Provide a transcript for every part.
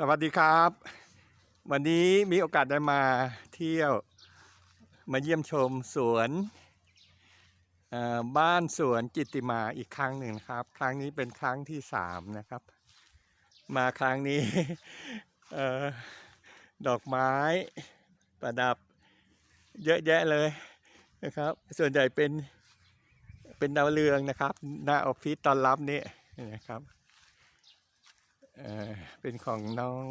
สวัสดีครับ วันนี้มีโอกาสได้มาเที่ยวมาเยี่ยมชมสวนบ้านสวนจิตติมาอีกครั้งหนึ่งครับ ครั้งนี้เป็นครั้งที่สามนะครับ มาครั้งนี้ดอกไม้ประดับเยอะแยะเลยนะครับ ส่วนใหญ่เป็นเป็นดาวเรืองนะครับ หน้าออฟฟิศตอนรับนี่นะครับ เป็นของน้อง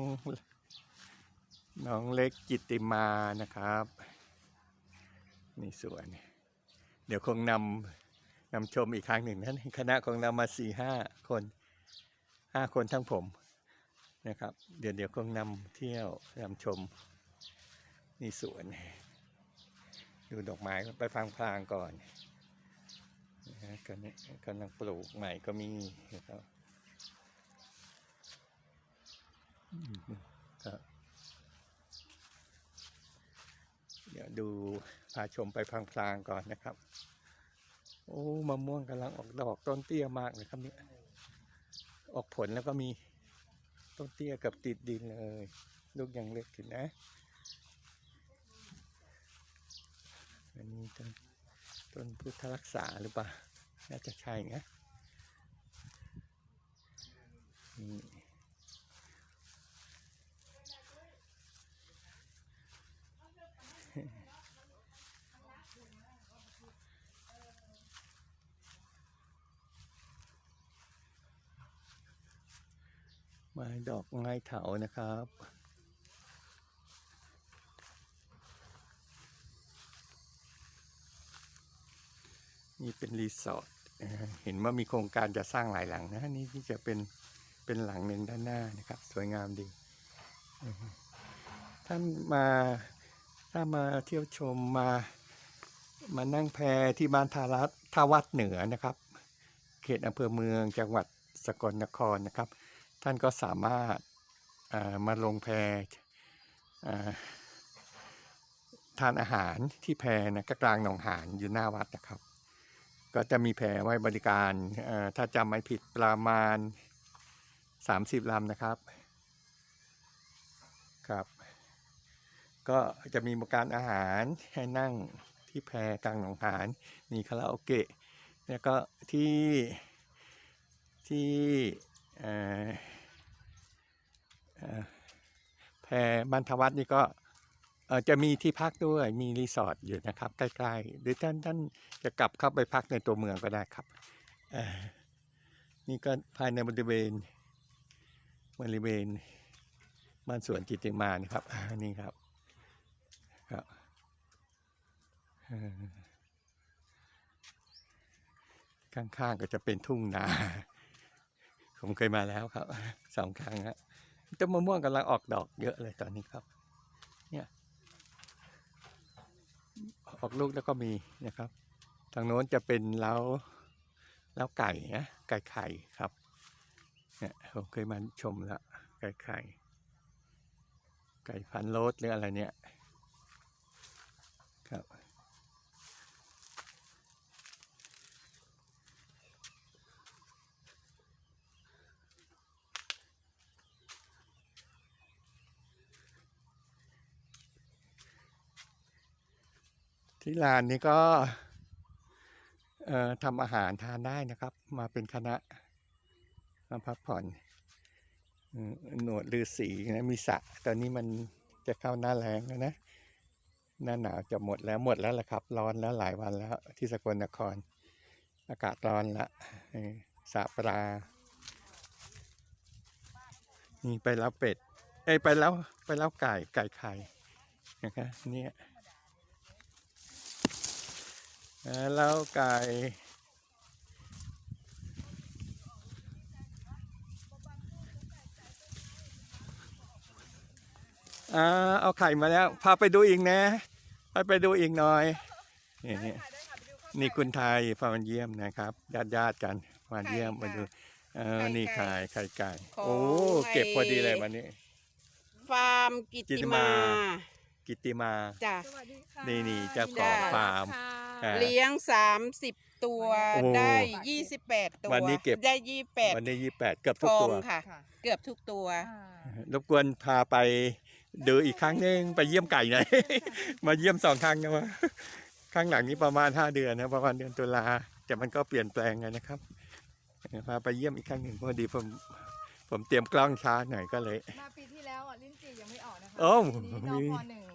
น้องเล็กจิตติมานะครับ นี่สวน เดี๋ยวคงนำนำชมอีกครั้งหนึ่งนั้นคณะของเรามาสี่ห้าคนห้าคนทั้งผมนะครับ เดี๋ยวเดี๋ยวคงนำเที่ยวนำชม นี่สวน ดูดอกไม้ไปฟังพลางก่อนนะฮะกำลักำลังปลูกใหม่ก็มีนะครับ เดี๋ยวดูพาชมไปพลางๆก่อนนะครับ โอ้มะม่วงกำลังออกดอกต้นเตี้ยมากเลยครับเนี่ยออกผลแล้วก็มีต้นเตี้ยกับติดดินเลย ลูกยังเล็กอยู่นะอันนี้ต้นต้นพุทธรักษาหรือเปล่า น่าจะใช่นะนี่ ไม้ดอกไม้เถานะครับนี่เป็นรีสอร์ทเห็นว่ามีโครงการจะสร้างหลายหลังนะนี่ที่จะเป็นเป็นหลังหนึ่งด้านหน้านะครับ สวยงามดีท่านมาถ้ามาเที่ยวชมมามานั่งแพที่บ้านทารัตทาวัดเหนือนะครับ เขตอำเภอเมืองจังหวัดสกลนครนะครับ ท่านก็สามารถมาลงแพเอ่อทานอาหารที่แพนะก็กลางหนองหานอยู่หน้าวัดนะครับ ก็จะมีแพไว้บริการถ้าจำไม่ผิดประมาณ 30ลำนะครับครับ ก็จะมีบริการอาหารให้นั่งที่แพกลางหนองหานมีคาราโอเกะแล้วก็ที่ที่ แพบ้านทวัดนี่ก็จะมีที่พักด้วยมีรีสอร์ทอยู่นะครับใกล้ๆหรือท่านท่านจะกลับเข้าไปพักในตัวเมืองก็ได้ครับนี่ก็ภายในบริเวณบริเวณบ้านสวนจิตติมานะครับนี่ครับครับข้างๆก็จะเป็นทุ่งนา ผมเคยมาแล้วครับสองครั้งฮะต้นมะม่วงกำลังออกดอกเยอะเลยตอนนี้ครับ เนี่ยออกลูกแล้วก็มีนะครับทางโน้นจะเป็นเล้าเล้าไก่นะไก่ไข่ครับเนี่ยผมเคยมาชมแล้วไก่ไข่ ไก่พันโลดหรืออะไรเนี่ยครับ ที่ร้านนี้ก็ทำอาหารทานได้นะครับ มาเป็นคณะมาพักผ่อนหนวดลือสีนะมีสระตอนนี้มันจะเข้าหน้าแรงแล้วนะ หน้าหนาวจะหมดแล้วหมดแล้วแหละครับ ร้อนแล้วหลายวันแล้วที่สกลนคร อากาศร้อนละสระปลานี่ไปแล้วเป็ด เอ้ไปแล้วไปแล้วไก่ไก่ไข่นะครับเนี่ย แล้วไก่อ่าเอาไข่มาแล้ว พาไปดูอีกนะพาไปดูอีกหน่อย นี่นี่นี่คุณไทยพามาเยี่ยมนะครับญาติญาติๆกันมาเยี่ยมมาดูเออนี่ไข่ไข่ไก่ของโอ้เก็บพอดีเลยไอ้วันนี้ ฟาร์มกิกิตติติมามากิตติมาจ้ะสวัสดีค่ะนี่นี่เจ้าของจ้าฟาร์มค่ะ อ่า เลี้ยงสามสิบตัวโอ้ได้ยี่สิบแปดตัววันนี้เก็บ ได้ยี่แปดวันนี้ยี่แปดเกือบทุฟกอตังว ค่ะ ค่ะ เกือบทุกตัวอ่ารบกวนพาไปดูอีกครั้งหนึงไปเยี่ยมไก่หน่อย มาเยี่ยมสองครั้งนะวะครั้งหลังนี้ประมาณห้าเดือนนะประมาณเดือนตุลาแต่มันก็เปลี่ยนแปลงไงนะครับเออพาไปเยี่ยมอีกครั้งหนึ่งพอดีผมผมเตรียมกล้องช้าหน่อยก็เลย มาปีที่แล้วอะลิ้นจี่ยังไม่ออกนะคะโอ้ ปีนี้มีนพหนึ่ง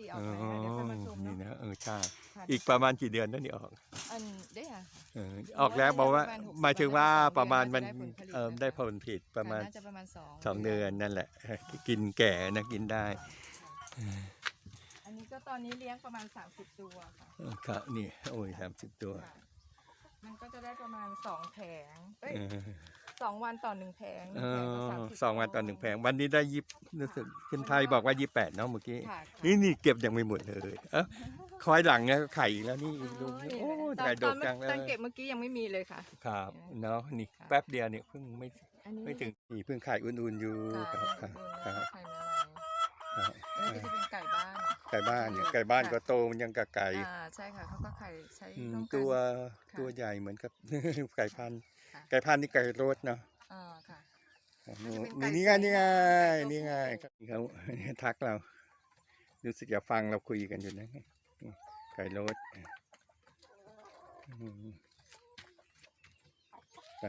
ลิ้นจี่ออกอ๋อไปแล้วเดี๋ยวค่อยมาชมนี่เนาะนะเออใช่ค่ะอีกประมาณกี่เดือนนั่นนี่ออกอันได้ค่ะ เออออกแล้วบอกว่าประมาณหกสิบหมายถึงว่าวันประมาณสองมันเดือนเออน่าได้จะผลผลิตประมาณ น่าจะประมาณสองสองเดือนนั่นแหละ กินแก่นะกินได้อันนี้ก็ตอนนี้เลี้ยงประมาณ 30 ตัวค่ะเออครับนี่โอ้ยสามสิบตัวค่ะมันก็จะได้ประมาณสองแผงเอ้ยเออ สองวันต่อหนึ่งแผงเอแผงละอ30สองวันต่อหนึ่งแผงวันนี้ได้ยิบรู้สึกคุณไทยบอกว่ายี่แปดเนาะเมื่อกี้ ค่ะค่ะนี่นี่เก็บยังไม่หมดเลย เออคอยหลังเนี่ยไข่อีกแล้วนี่โอ้ลุงยโอ้ตอนไข่ดตอกนจังเลตอนยเก็บเมื่อกี้ยังไม่มีเลยค่ะ ครับเนาะนี่ค่ะ แป๊บเดียวเนี่ยเพิ่งไม่อันนี้ไม่ถึงนี่เพิ่งไข่อุ่นๆอยู่ครับครับครับไข่ใหม่ครับๆอันนี้ก็จะเป็นไก่บ้าน ไก่บ้านเนี่ยไก่บ้านก็โตมันยังกับไก่อ่าใช่ค่ะเขาก็ไข่ใช้อืมร่วมกัน ตัวค่ะ ตัวใหญ่เหมือนกับ ไก่พันธุ์ ค่ะไก่พันธุ์นี่ไก่รสเนาะอ่าค่ะนี่จะเป็นไก่นี่ไงนี่ไงไก่ตัวนี่ไงผู้เขา ทักเรารู้สึกจะฟังเราคุยกันอยู่นะไก่รสอืมไป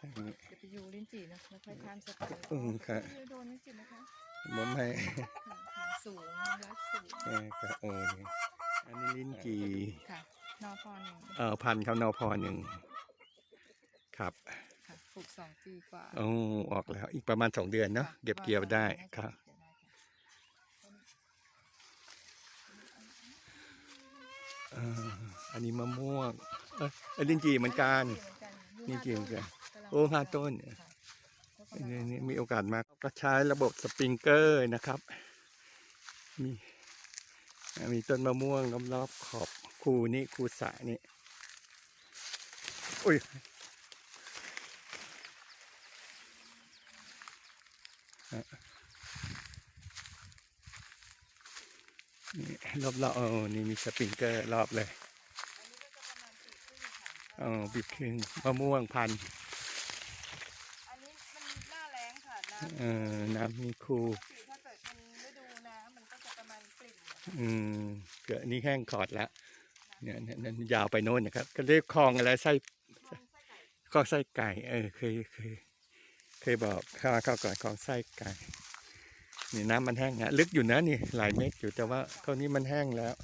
ทางนี้เดี๋ยวไปอยู่ลิ้นจี่นะแล้วค่อยข้ามสะพานอืมค่ะไปโดนลิ้นจี่นะคะมันไม่ ค่ะค่ะสูงรักสูงเออค่ะโอ้นี่อันนี้ลิ้นจีค่ะนอพอหนึ่งเออพันธุ์เขานอพอหนึ่ง ครับค่ะปลูกสองปีกว่าโอ้ออกแล้วอีกประมาณสองเดือนเนาะค่ะเก็บเกี่ยวได้น่าจะครับเก็บเกี่ยวได้ค่ะอ่าอันนี้มะม่วงเอยอันลิ้นจีเหมือนกันลิ้นจี่เหมือนกันโอ้ห้าต้นค่ะนี่นี่มีโอกาสมากก็ใช้ระบบสปริงเกอร์นะครับ มีมีต้นมะม่วงรอบๆขอบคูนี่คูสระนี่อุ้ยอะนี่ รอบๆเออนี่มีสปริงเกอร์รอบเลยเอ๋อปีครึ่งมะม่วงพันธุ์อันนี้มันหน้าแล้งค่ะน้ำเออน้ำมีคูสีถ้าเกิดมันฤดูน้ำมันก็จะประมาณกลิ่นนะคะอืมเกิดนี่แห้งขอดแล้วเนี่ยเนี่ยเนี่ยยาวไปโน่นนะครับ ก็เรียกคลองอะไรไส้คลองไส้ไก่คลองไส้ไก่เออเคยเคย เคยบอกข้าเข้าก่อนคลองไส้ไก่นี่น้ำมันแห้งนะลึกอยู่นะนี่ หลายเมตรอยู่แต่ว่าคราวนี้มันแห้งแล้ว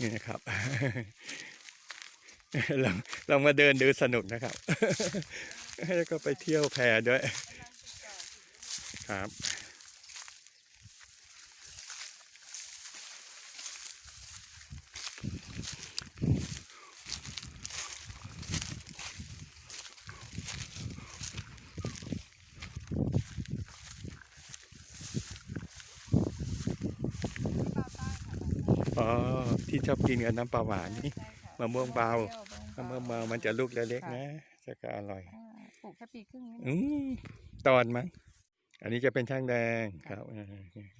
นี่นะครับ ลองลองมาเดินดูสนุกนะครับ แล้วก็ไปเที่ยวแพด้วยครับอ๋อที่ชอบกินกับน้ำปลาหวานนี่ มะม่วงเบาปรี้ยวมะม่วงเบามันจะลูกเล็กๆนะจะก็อร่อยอ่าปลูกแค่ปีครึ่งนี่อืมตอนมั้งอันนี้จะเป็นช่างแดงครับเออ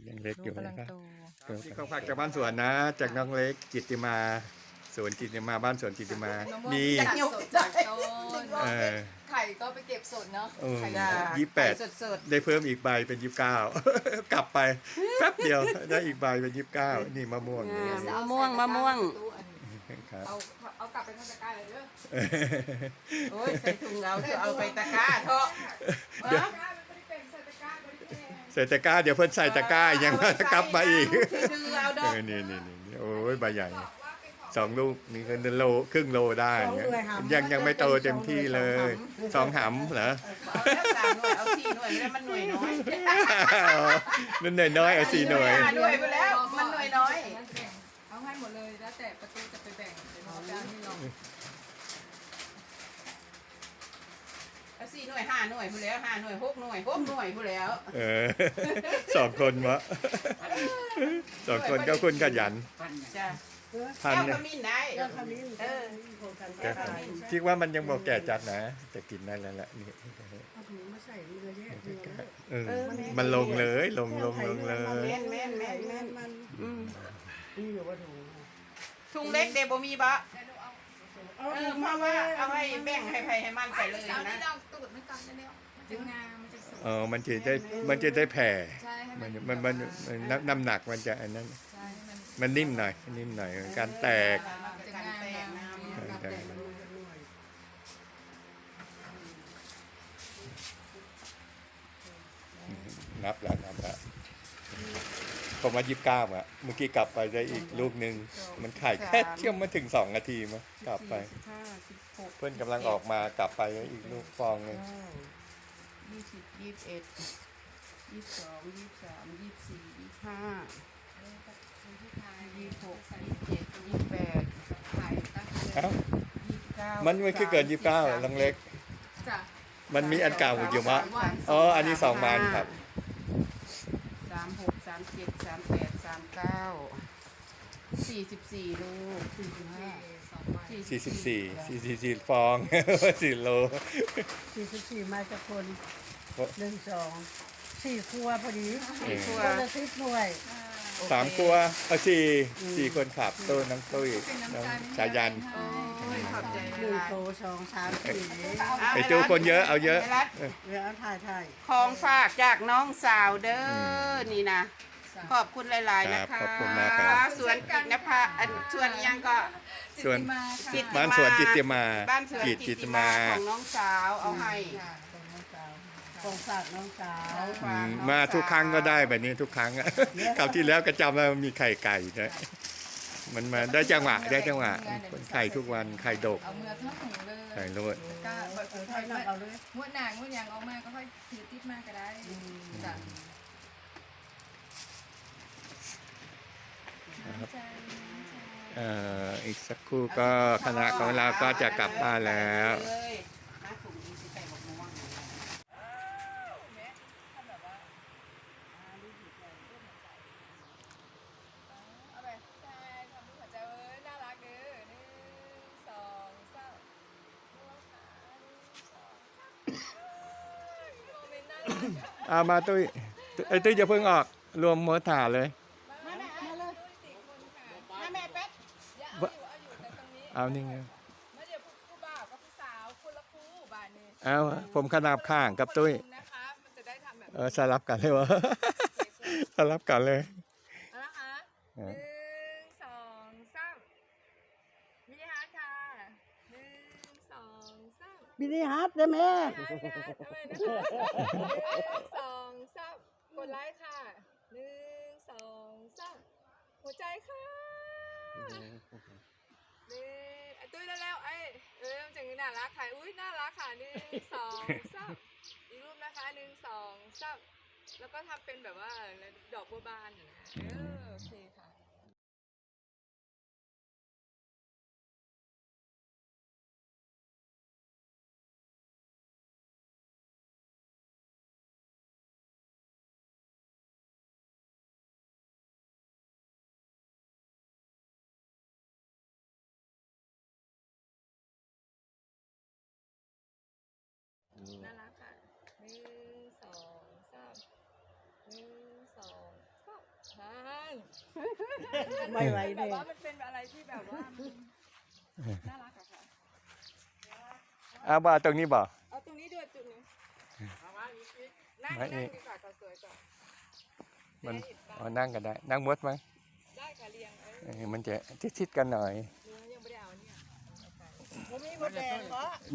ยังเล็กอยู่กำลันะงครับโตนี่ของฝากจากบ้านสวนนะ จากน้องเล็กจิตติมาสวนจิตติมาบ้านสวนจิตติมา มีจากสดจากต้นเออไข่ก็ไปเก็บสดเนาะเออไข่จ้ายี่สิบแปดไข่สดได้เพิ่มอีกใบเป็นยี่สิบเก้ากลับไปแป๊บเดียวได้อีกใบเป็นยี่สิบเก้านี่มะม่วงอ่าๆมะม่วงมะม่วง ครับเอาเอากลับไปทางตะกร้าเลยเด้อโอ้ยใส่ถุงเราจะเอาไปตะกร้าเถอะเดี๋ยวตะกร้ามันไม่ได้เป็นใส่ตะกร้าไม่ได้เป็นใส่ตะกร้าเดี๋ยวเพิ่นใส่ตะกร้ายังกลับมาอีกคือดือเอาดเออกอนี่นี่นี่โอ้ยใบใหญ่สองลูกนี่ก็โลครึ่งโลได้เนี่ยยังยังไม่โตเต็มที่เลยสองหำเหรอเอาแล้วสามหน่วยเอาสี่หน่วยแล้วมันหน่วยน้อยนั่นหน่อยน้อยเอาสี่หน่วยห้าหน่วยไปแล้วมันหน่วยน้อยเอาให้หมดเลยแล้วแต่ประตู จะไปแบ่งเดี๋ยวเราจะให้ลองเอาสี่หน่วยห้าหน่วยผู้แล้วห้าหน่วยหกหน่วยหกหน่วยผู้แล้วเออสองคนวะสองคนก็คุณขยันจ้ะพันแก้วเนี่ยขมิ้นได้เจ้าขมิ้นเออโครงการแก้แก้วไขขมิ้นคิดว่ามันยังบอกแก่จัดนะแต่กินได้แล้วแหละนี่เอาถุงมาใส่เรือแยกเรือเออมันลงเลยลงลงลงเลย แม่นแม่นแม่นแม่นมันอืมนี่อยู่ว่าถุง ถุงเล็กเดบมีบะเดี๋ยวหนูเอาเอาเอถุองเพมาราะไว้ว่าเอาให้แบ่งให้ใครให้มันไปเลยเสาร์นะนี้ลองตูดไม่ก่อนเร็วๆมันจะงามมันจะสวยเออมันจะได้มันจะได้แผ่ใช่ให้มัมันนมันมันน้ำน้ำหนักมันจะอันนั้นใช่ให้มันมันนิ่มหน่อยนิ่มหน่อยการแตกมันจะการแตกน้ำการแตกมันนับแล้วนับแล้ว ผมมายิบเก้าอะเมื่อกี้กลับไปได้อีกลูกหนึ่งมันไข่แค่เที่ยมมาถึงสองนาทีมั้งกลับไป สิบห้าสิบหกเพื่อนกำลังออกมากลับไปอีกลูกฟองหนึงยี่สิบยี่สิบเอ็ดยี่สิบสองยี่สิบสามยี่สิบสี่ยี่สิบห้ายี่สิบหกยี่สิบเจ็ดยี่สิบแปดไข่ตั้งเอ้ายี่สิบเก้ามันมันคือเกินยี่สิบเก้าลังเล็ก จ้ะมันมีอันเก่าอยู่มั้งอ๋ออันนี้สองบานครับสามหกสามเจ็ดสามแปดสามเก้าสี่สิบสี่ลูกสี่สิบห้าสองใบสี่สิบสี่สี่สิบสี่ฟอง สี่โลสี่สิบสี่มาจากคนหนึ่งสองสี่ครัวพอดีสี่ครัวคนละสิบหน่วยอ่า สามครัวเอาสี่สี่คนขับตู้น้องตุ้ยเป็นน้ำน้องใจชายันโอ้ยขอบใจหนึ่งหลายโตสองสามสี่ไอ้จูคนเยอะเอาเยอะไรัดเรือเอาถ่ายถ่ายของฝากจากน้องสาวเด้ออนี่นะ ขอบคุณหลาย ๆ นะครัคะบขอบคุณมากครับ สวนกิจนภาอันสวนยังก็ ส่วนจิตติมาค่ะ บ้านสวนจิตติมาบ้านสวนจิตจิจิตตติมามาของน้องสาวเอาให้ ค่ะ ของฝากน้องสาวอืมมาทุกครั้งก็ได้แบบนี้ทุกครั้งอะคราวที่แล้วก็จำว่ามีไข่ไก่นะมันมาได้จังหวะได้จังหวะไข่ทุกวันไข่ดกเอามือทั้งหูเลยไข่โรดก็เออถ่ายนั่งเอาเลยงวดหนางงวดยางออกมาก็ค่อยถือติดมากก็ได้จ้ะน้ำใจน้ำใจเอ่ออีกสักครู่ก็คณะของเราก็จะกลับบ้านแล้ว เลยมาถุงนี้สิใส่บอกม่วง แม่ถ้าแบบว่าเอาไปใช่ทำรูปหัวใจเอ้ยน่ารักเด้อหนึ่งสองสามน่ารักค่ะหนึ่งสองสามโม เมนต์น่ารักอะเอามาตุ้ยไอ้ตุ้ยจะเพิ่งออก รวมหมดถาเลย มาแม่มาเลยสี่คนค่ะมาแม่แป๊ดอย่าเอาอยู่เอาอยู่แต่ตรงนี้เอานี่ไงมาเดี๋ยวผู้บ่าวกับผู้สาวคนละคู่บ้านนี้เอาผมขนาบข้างกับตุ้ย คนละมุมนะคะมันจะได้ทำแบบ เออสลับกันเลยวะ สลับกันเลย เอาละคะหนึ่งสองสามมินิฮาร์ดค่ะหนึ่งสองสาม บินี่ฮัทได้ไหม มินิฮาร์ดมินิฮาร์ดเอาไว้นะคะหนึ่ง สองสามกดไลค์ค่ะหนึ่งสองสามหัวใจค่ะหนึ่งไอ้ตุ้ยแล้วๆไอ้เออมันจะงี้น่ารักค่ะอุ้ยน่ารักค่ะหนึ่งสองสามอีกรูปนะคะหนึ่งสองสามแล้วก็ทำเป็นแบบว่าอะไรดอกบัวบานนะเออโอเคค่ะ น่ารักค่ะหนึ่งสองสามหนึ่งสองสามทานไม่ไหวแบเลบยว่ามันเป็นอะไรที่แบบว่ามันน่ารักอะค่ะ เอาบ่าตรงนี้บ่ เอาตรงนี้ด้วยจุดหนึงนั่งไม่นั่อีงก ดีกว่าก็สวยกว่ามันเดี๋ยวเอานั่งกันได้ นั่งมดไหมได้ค่ะเรียงเออเออมันจะชิดๆกันหน่อย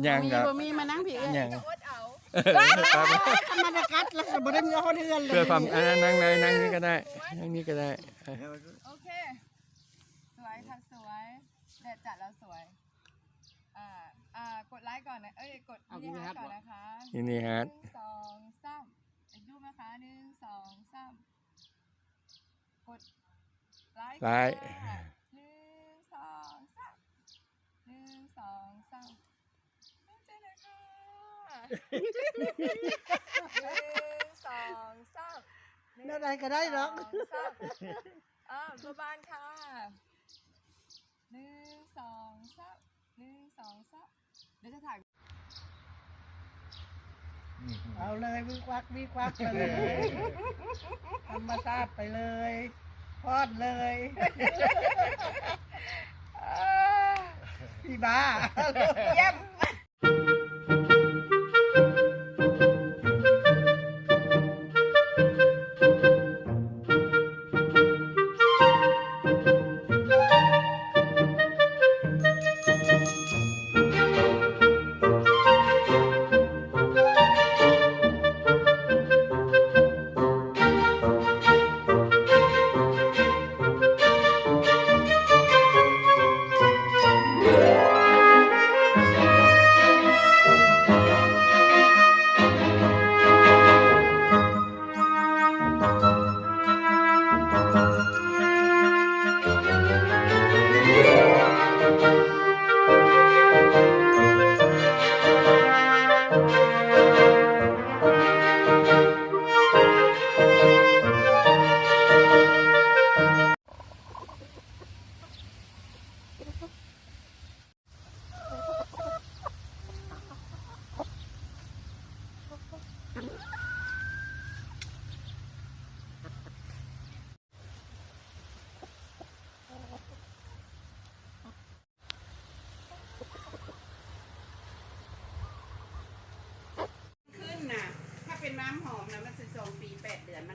ยังมีครับบ่มีมานั่งผียังจะอดเอาธรรมดากัดแล้วสมบูรณ์เขาเดือนเลยเพื่อความอ่านั่งเลยนั่งนี่ก็ได้ นั่งนี่ก็ได้โอเค สวยค่ะสวยแดดจัดแล้วสวย อ่า อ่ากดไลค์ก่อนนะ เอ้ย กดนี่ฮะก่อนนะคะนี่นี่ฮะหนึ่งสองสามอีกรูปนะคะหนึ่งสองสามกดไลค์ไลค์ ค่ะหนึ่งสองสาม หนึ่งสองสามตั้งใจเลยค่ะงสองสามหนึ่งอะไรก็ได้หรอกสองสามอ่าบัวบานค่ะหนึ่งสองสามหนึ่งสองสามเดี๋ยวจะถ่าย เอาเลยวิควักวิควักไปเลยธรรมชาติไปเลยพอดเลยพี่บ้า เยี่ยม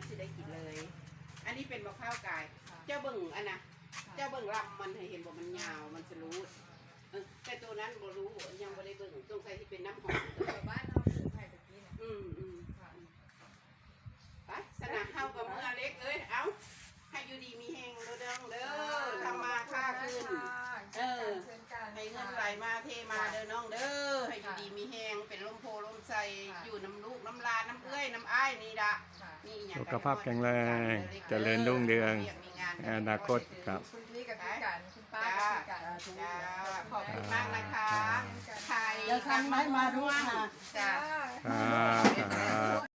สิได้กินเลย อันนี้เป็นมะพร้าวกาย เจ้าเบิ่งอันนะเจ้าเบิ่งลำมันให้เห็นว่ามันยาวมันสรู้เออแต่ตัวนั้นบ่รู้ยังบ่ได้เบิ่งสงสัยที่เป็นน้ำหอมบ้านเราปลูกไผ่ตะกี้นะอืมอืมไปสนามเข้ากับเมื่อเล็กเอ้ยเอาให้อยู่ดีมีแหงเด้อเด้อเด้อทำมาค่าขึ้น เออ เชิญกันให้เงินไหลมาเทมาเด้อน้องเด้อให้อยู่ดีมีแหงเป็นลมโพลมใสอยู่น้ำลูกน้ำลาน้ำเอื้อยน้ำอ้ายนี่ละค่ะนี่อหย่าง สุกันขภาพแข็งแรงเจริญรุ่งเรืองในอนาคตครับ คุณพี่กับพี่กันคุณป้ากับพี่กันจ้าขอบคุณมากนะคะไทยเดี๋ยวทำไม้มาด้วยค่ะ จ้าจ้าค